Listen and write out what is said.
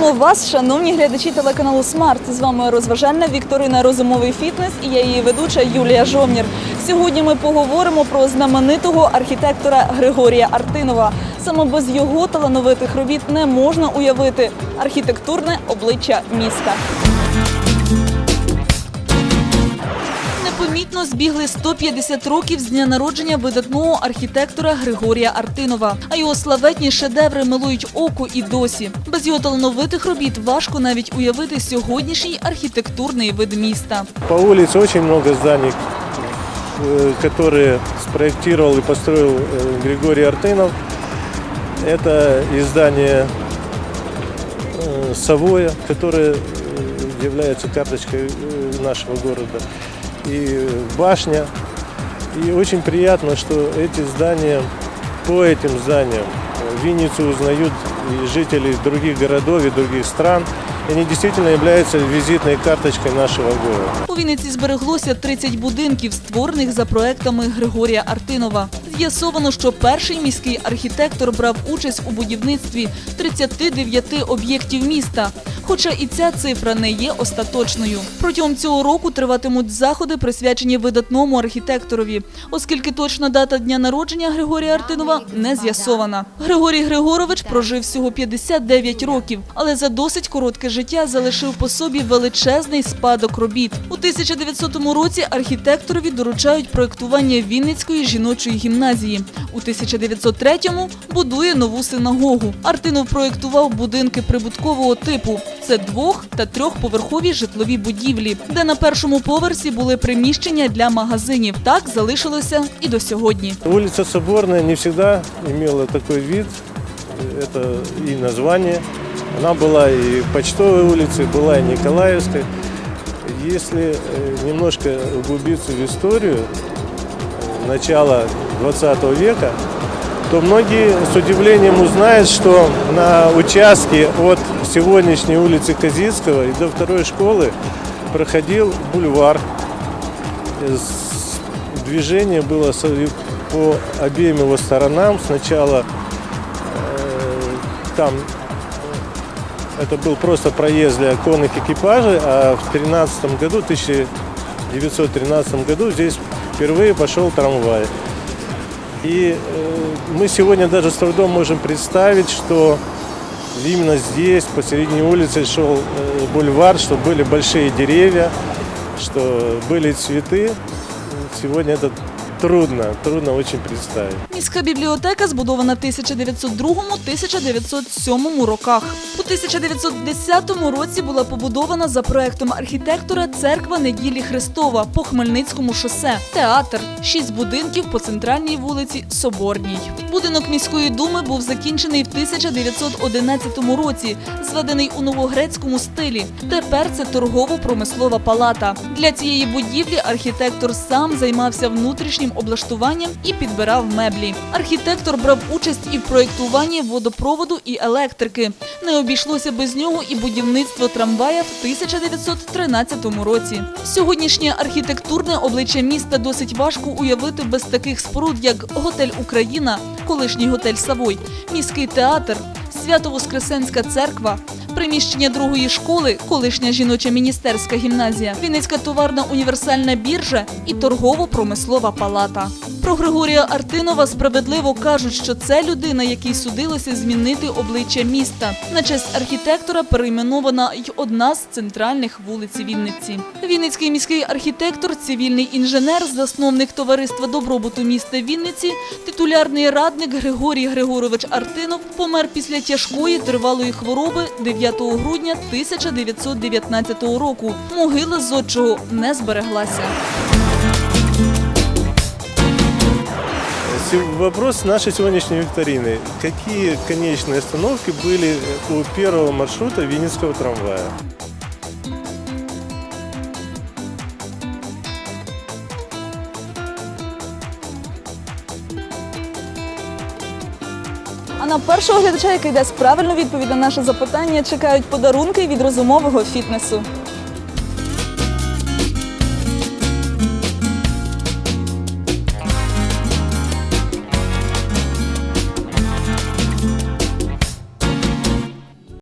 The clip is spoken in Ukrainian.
Вітаємо вас, шановні глядачі телеканалу Смарт. З вами розважальна Вікторина Розумовий фітнес і я її ведуча Юлія Жовнір. Сьогодні ми поговоримо про знаменитого архітектора Григорія Артинова. Саме без його талановитих робіт не можна уявити архітектурне обличчя міста Непомітно збігли 150 років з дня народження видатного архітектора Григорія Артинова. А його славетні шедеври милують око і досі. Без його талановитих робіт важко навіть уявити сьогоднішній архітектурний вид міста. По улице очень много зданий, э, которые спроектировал и построил э, Григорий Артынов. Это и здание э, Савоя, которое э, является карточкой э, нашего города, и башня. И очень приятно, что эти здания, по этим зданиям э, Винницу узнают и жители других городов и других стран. И они действительно являются визитной карточкой нашего города. У Вінниці збереглося 30 будинків, створених за проектами Григорія Артинова. З'ясовано, що перший міський архітектор брав участь у будівництві 39 об'єктів міста. Хоча і ця цифра не є остаточною. Протягом цього року триватимуть заходи, присвячені видатному архітекторові, оскільки точна дата дня народження Григорія Артинова не з'ясована. Григорій Григорович прожив всього 59 років, але за досить коротке життя залишив по собі величезний спадок робіт. У 1900 році архітекторові доручають проєктування Вінницької жіночої гімназії. У 1903-му будує нову синагогу. Артинов проєктував будинки прибуткового типу. Це двох та трьохповерхові житлові будівлі, де на першому поверсі були приміщення для магазинів. Так залишилося і до сьогодні. Улица Соборная не всегда имела такой вид, это и название. Она была и почтовой улицей, была и Николаевской. Если э, немножко углубиться в историю э, начала 20 века, то многие с удивлением узнают, что на участке от сегодняшней улицы Казицкого и до второй школы проходил бульвар. Движение было по обеим его сторонам. Сначала э, там э, это был просто проезд для конных экипажей, а в 13 году, 1913 году здесь впервые пошел трамвай. И э, мы сегодня даже с трудом можем представить, что именно здесь, посередине улицы, шел э, бульвар, что были большие деревья, что были цветы. Сегодня это трудно, трудно очень представить. Міська бібліотека збудована в 1902-1907 роках. У 1910 році була побудована за проектом архітектора церква неділі Христова по Хмельницькому шосе, театр, шість будинків по центральній вулиці Соборній. Будинок міської думи був закінчений в 1911 році, зведений у новогрецькому стилі. Тепер це торгово-промислова палата. Для цієї будівлі архітектор сам займався внутрішнім облаштуванням і підбирав меблі. Архітектор брав участь і в проєктуванні водопроводу і електрики. Не обійшлося без нього і будівництво трамвая в 1913 році. Сьогоднішнє архітектурне обличчя міста досить важко уявити без таких споруд, як готель Україна, колишній готель Савой, міський театр, Свято-Воскресенська церква, приміщення другої школи, колишня жіноча міністерська гімназія, Вінницька товарна універсальна біржа і торгово-промислова палата. Про Григорія Артинова справедливо кажуть, що це людина, якій судилося змінити обличчя міста. На честь архітектора перейменована й одна з центральних вулиць Вінниці. Вінницький міський архітектор, цивільний інженер, засновник товариства добробуту міста Вінниці, титулярний радник Григорій Григорович Артинов помер після тяжкої тривалої хвороби 9 грудня 1919 року. Могила зодчого не збереглася. Се- Вопрос нашей сегодняшней викторины. Какие конечные остановки были у первого маршрута Винницкого трамвая? А на першого глядача, який дасть правильну відповідь на наше запитання, чекають подарунки від розумового фітнесу.